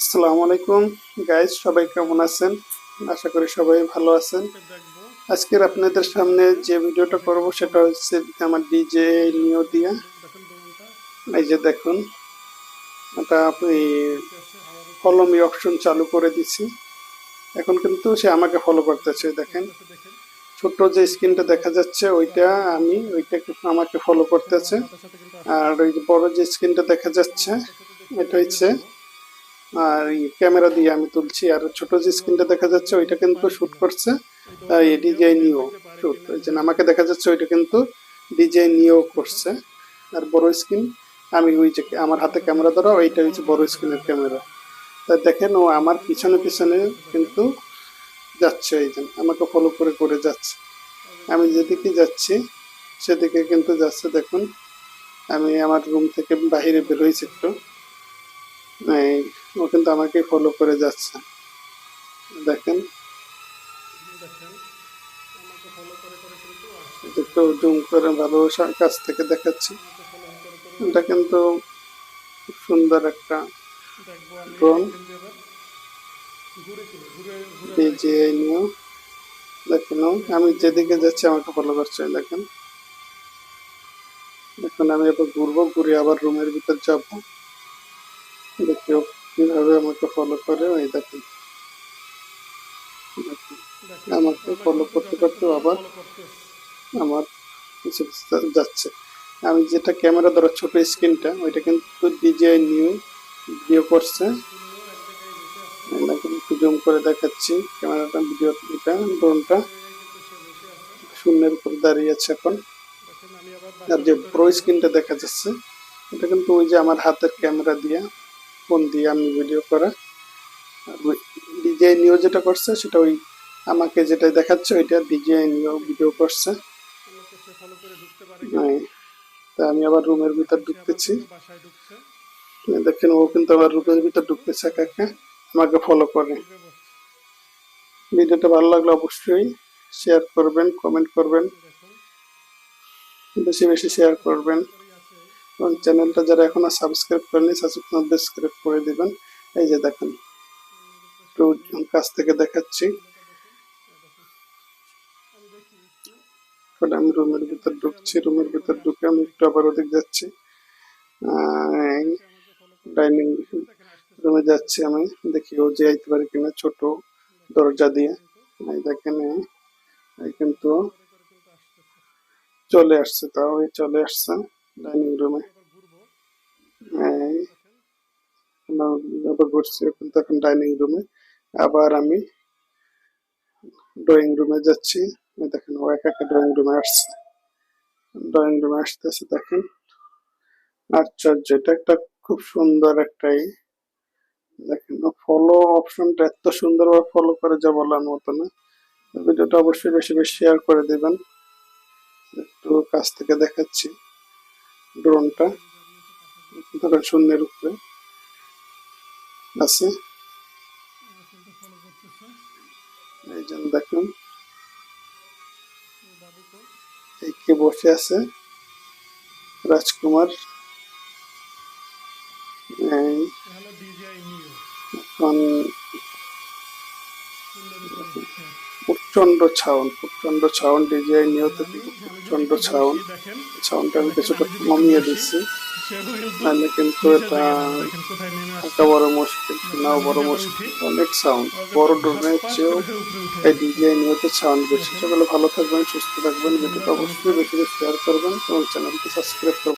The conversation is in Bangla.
আসসালামু আলাইকুম। গাইজ সবাই কেমন আছেন? আশা করি সবাই ভালো আছেন। আজকের আপনাদের সামনে যে ভিডিওটা করব, সেটা হচ্ছে আমার ডিজে নিও দিয়া এই যে দেখুন, এটা আপনি ফলোমি অপশন চালু করে দিছি এখন কিন্তু সে আমাকে ফলো করতেছে, দেখেন। ছোট্ট যে স্ক্রিনটা দেখা যাচ্ছে, ওইটা আমি, ওইটা আমাকে ফলো করতেছে। আর ওই বড় যে স্ক্রিনটা দেখা যাচ্ছে, এটা হচ্ছে ক্যামেরা দিয়ে আমি তুলছি। আর ছোট যে স্ক্রিনটা দেখা যাচ্ছে, ওইটা কিন্তু শুট করছে ডিজাই নিও ওই যে আমাকে দেখা যাচ্ছে, ওইটা কিন্তু ডিজাই নিও করছে। আর বড় স্ক্রিন আমি ওই যে আমার হাতে ক্যামেরা ধরা, ওইটা হচ্ছে বড় স্ক্রিনের ক্যামেরা। তা দেখেন, ও আমার পিছনে পিছনে কিন্তু যাচ্ছে, এই যে আমাকে ফলো করে করে যাচ্ছে। আমি যেদিকে যাচ্ছি, সেদিকে কিন্তু যাচ্ছে, দেখুন। আমি আমার রুম থেকে বাইরে বেরোইছি একটু। ও কিন্তু আমাকে ফলো করে যাচ্ছে। দেখেন। একটু জুম করে ভালো কাছ থেকে দেখাচ্ছি। এটা কিন্তু খুব সুন্দর একটা ড্রোন দেখেন, আমি যেদিকে যাচ্ছি আমাকে ফলো করছে দেখেন। এখন আমি এবার ঘুরবো, ঘুরে আবার রুমের ভিতর যাব। দেখি কীভাবে আমাকে ফলো করে ওই দেখেন। আমাকে ফলো করতে করতে আবার আমার পিছে যাচ্ছে। আমি যেটা ক্যামেরা ধরো ছোট স্ক্রিনটা ওইটা কিন্তু ডিজিআই নিউ ভিডিও করছে। একটু জুম করে দেখাচ্ছি। ক্যামেরাটা ভিডিও এটা ড্রোনটা শূন্যের উপর দাঁড়িয়ে আছে এখন। আর যে প্রো স্ক্রিনটা দেখা যাচ্ছে এটা কিন্তু ওই যে আমার হাতের ক্যামেরা দিয়ে। ফোন দিয়ে আমি ভিডিও করা। ডিজিআই নিউ যেটা করছে সেটা ওই আমাকে যেটা দেখাচ্ছে ওইটা ডিজিআই নিউ ভিডিও করছে। তা আমি আবার রুমের ভিতর ঢুকতেছি। দেখেন ও কিন্তু আবার রুমের ভিতর ঢুকতেছে একা একা আমাকে ফলো করে। ভিডিওটা ভালো লাগলে অবশ্যই শেয়ার করবেন কমেন্ট করবেন। বেশি বেশি শেয়ার করবেন। এবং চ্যানেলটা যারা এখনও সাবস্ক্রাইব করেনি সাবস্ক্রাইব করে দিবেন। এই যে দেখেন একটু কাছ থেকে দেখাচ্ছি। এখন আমি রুমের ভিতর ঢুকছি রুমের ভিতর ঢুকে আমি একটু আবার ওদিক যাচ্ছি। ডাইনিং রুমে যাচ্ছি আমি, দেখি ও যে আইতে পারে কিনা ছোট দরজা দিয়ে। দেখেন কিন্তু চলে আসছে, তাও চলে আসছে। ডাইনিং রুমে। এই আবার ঘুরছি এখন ডাইনিং রুমে। আবার আমি ড্রয়িং রুমে যাচ্ছি। দেখেন, ও একা একা ড্রয়িং রুমে আসছে। ড্রয়িং রুমে আসতেছে দেখেন। আশ্চর্য, এটা একটা খুব সুন্দর একটাই দেখেন ফলো অপশনটা এত সুন্দরভাবে ফলো করে যা বলার মতো না। ভিডিওটা অবশ্যই বেশি বেশি শেয়ার করে দিবেন। একটু কাছ থেকে দেখাচ্ছি। ড্রোনটা ধরেন শূন্যের উপরে আছে। এই জন্য দেখুন, এই কে বসে আছে? রাজকুমার। এখন প্রচণ্ড ছাউন প্রচণ্ড ছাউন ডিজাইন নিয়ত প্রচণ্ড ছাউন। আমি কিছুটা কিন্তু থাকা বড় বড় অনেক সাউন্ড বড় বেশি। ভালো থাকবেন, সুস্থ থাকবেন। ভিডিওটা অবশ্যই বেশি বেশি শেয়ার করবেন এবং চ্যানেলটি সাবস্ক্রাইব করবেন।